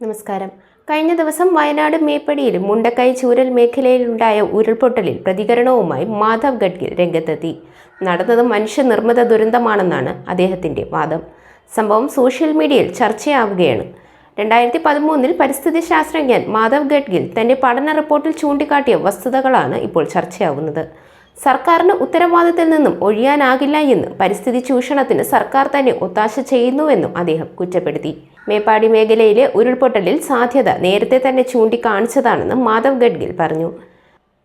നമസ്കാരം. കഴിഞ്ഞ ദിവസം വയനാട് മേപ്പടിയിൽ മുണ്ടക്കൈ ചൂരൽ മേഖലയിലുണ്ടായ ഉരുൾപൊട്ടലിൽ പ്രതികരണവുമായി മാധവ് ഗഡ്ഗിൽ രംഗത്തെത്തി. നടന്നത് മനുഷ്യനിർമ്മിത ദുരന്തമാണെന്നാണ് അദ്ദേഹത്തിന്റെ വാദം. സംഭവം സോഷ്യൽ മീഡിയയിൽ ചർച്ചയാവുകയാണ്. രണ്ടായിരത്തി പതിമൂന്നിൽ പരിസ്ഥിതി ശാസ്ത്രജ്ഞൻ മാധവ് ഗഡ്ഗിൽ തന്റെ പഠന റിപ്പോർട്ടിൽ ചൂണ്ടിക്കാട്ടിയ വസ്തുതകളാണ് ഇപ്പോൾ ചർച്ചയാവുന്നത്. സർക്കാരിന് ഉത്തരവാദിത്തത്തിൽ നിന്നും ഒഴിയാനാകില്ല എന്ന് പരിസ്ഥിതി ചൂഷണത്തിന് സർക്കാർ തന്നെ ഒത്താശ ചെയ്യുന്നുവെന്നും അദ്ദേഹം കുറ്റപ്പെടുത്തി. മേപ്പാടി മേഖലയിലെ ഉരുൾപൊട്ടലിൽ സാധ്യത നേരത്തെ തന്നെ ചൂണ്ടിക്കാണിച്ചതാണെന്നും മാധവ് ഗഡ്ഗിൽ പറഞ്ഞു.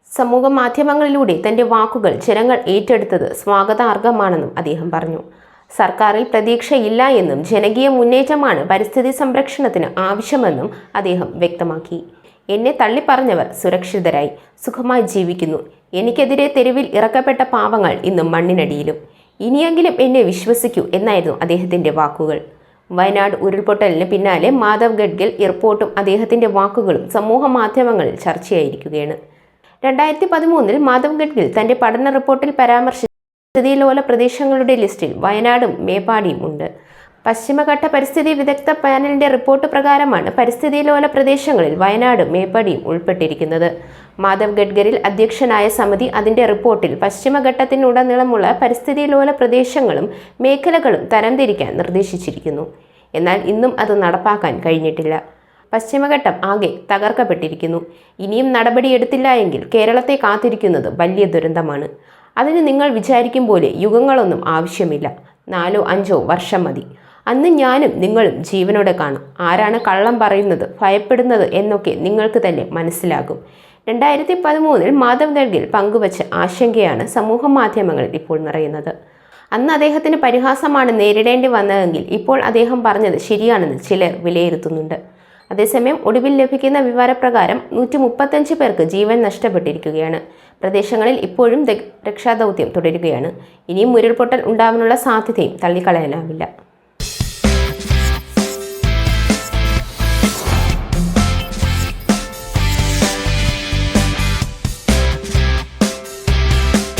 സമൂഹ മാധ്യമങ്ങളിലൂടെ തന്റെ വാക്കുകൾ ജനങ്ങൾ ഏറ്റെടുത്തത് സ്വാഗതാർഹമാണെന്നും അദ്ദേഹം പറഞ്ഞു. സർക്കാരിൽ പ്രതീക്ഷയില്ല എന്നും ജനകീയ മുന്നേറ്റമാണ് പരിസ്ഥിതി സംരക്ഷണത്തിന് ആവശ്യമെന്നും അദ്ദേഹം വ്യക്തമാക്കി. എന്നെ തള്ളിപ്പറഞ്ഞവർ സുരക്ഷിതരായി സുഖമായി ജീവിക്കുന്നു. എനിക്കെതിരെ തെരുവിൽ ഇറക്കപ്പെട്ട പാവങ്ങൾ ഇന്നും മണ്ണിനടിയിലും. ഇനിയെങ്കിലും എന്നെ വിശ്വസിക്കൂ എന്നായിരുന്നു അദ്ദേഹത്തിന്റെ വാക്കുകൾ. വയനാട് ഉരുൾപൊട്ടലിന് പിന്നാലെ മാധവ് ഗഡ്ഗിൽ എയർപോർട്ടും അദ്ദേഹത്തിന്റെ വാക്കുകളും സമൂഹ മാധ്യമങ്ങളിൽ ചർച്ചയായിരിക്കുകയാണ്. രണ്ടായിരത്തി പതിമൂന്നിൽ മാധവ് ഗഡ്ഗിൽ തന്റെ പഠന റിപ്പോർട്ടിൽ പരാമർശിച്ച പരിസ്ഥിതിലോല പ്രദേശങ്ങളുടെ ലിസ്റ്റിൽ വയനാടും മേപ്പാടിയും ഉണ്ട്. പശ്ചിമഘട്ട പരിസ്ഥിതി വിദഗ്ധ പാനലിന്റെ റിപ്പോർട്ട് പ്രകാരമാണ് പരിസ്ഥിതിലോല പ്രദേശങ്ങളിൽ വയനാട് മേപ്പടിയും ഉൾപ്പെട്ടിരിക്കുന്നത്. മാധവ് ഗഡ്കരിൽ അധ്യക്ഷനായ സമിതി അതിന്റെ റിപ്പോർട്ടിൽ പശ്ചിമഘട്ടത്തിനുടനീളമുള്ള പരിസ്ഥിതിലോല പ്രദേശങ്ങളും മേഖലകളും തരംതിരിക്കാൻ നിർദ്ദേശിച്ചിരിക്കുന്നു. എന്നാൽ ഇന്നും അത് നടപ്പാക്കാൻ കഴിഞ്ഞിട്ടില്ല. പശ്ചിമഘട്ടം ആകെ തകർക്കപ്പെട്ടിരിക്കുന്നു. ഇനിയും നടപടിയെടുത്തില്ല എങ്കിൽ കേരളത്തെ കാത്തിരിക്കുന്നത് വലിയ ദുരന്തമാണ്. അതിന് നിങ്ങൾ വിചാരിക്കും പോലെ യുഗങ്ങളൊന്നും ആവശ്യമില്ല. നാലോ അഞ്ചോ വർഷം മതി. അന്ന് ഞാനും നിങ്ങളും ജീവനോടെ കാണും. ആരാണ് കള്ളം പറയുന്നത് ഭയപ്പെടുന്നത് എന്നൊക്കെ നിങ്ങൾക്ക് തന്നെ മനസ്സിലാകും. രണ്ടായിരത്തി പതിമൂന്നിൽ മാധവ് ഗഡ്ഗിൽ പങ്കുവച്ച ആശങ്കയാണ് സമൂഹ മാധ്യമങ്ങളിൽ ഇപ്പോൾ നിറയുന്നത്. അന്ന് അദ്ദേഹത്തിന് പരിഹാസമാണ് നേരിടേണ്ടി വന്നതെങ്കിൽ ഇപ്പോൾ അദ്ദേഹം പറഞ്ഞത് ശരിയാണെന്ന് ചിലർ വിലയിരുത്തുന്നുണ്ട്. അതേസമയം ഒടുവിൽ ലഭിക്കുന്ന വിവരപ്രകാരം നൂറ്റി മുപ്പത്തഞ്ച് പേർക്ക് ജീവൻ നഷ്ടപ്പെട്ടിരിക്കുകയാണ്. പ്രദേശങ്ങളിൽ ഇപ്പോഴും രക്ഷാദൗത്യം തുടരുകയാണ്. ഇനിയും ഉരുൾപൊട്ടൽ ഉണ്ടാവാനുള്ള സാധ്യതയും തള്ളിക്കളയാനാവില്ല.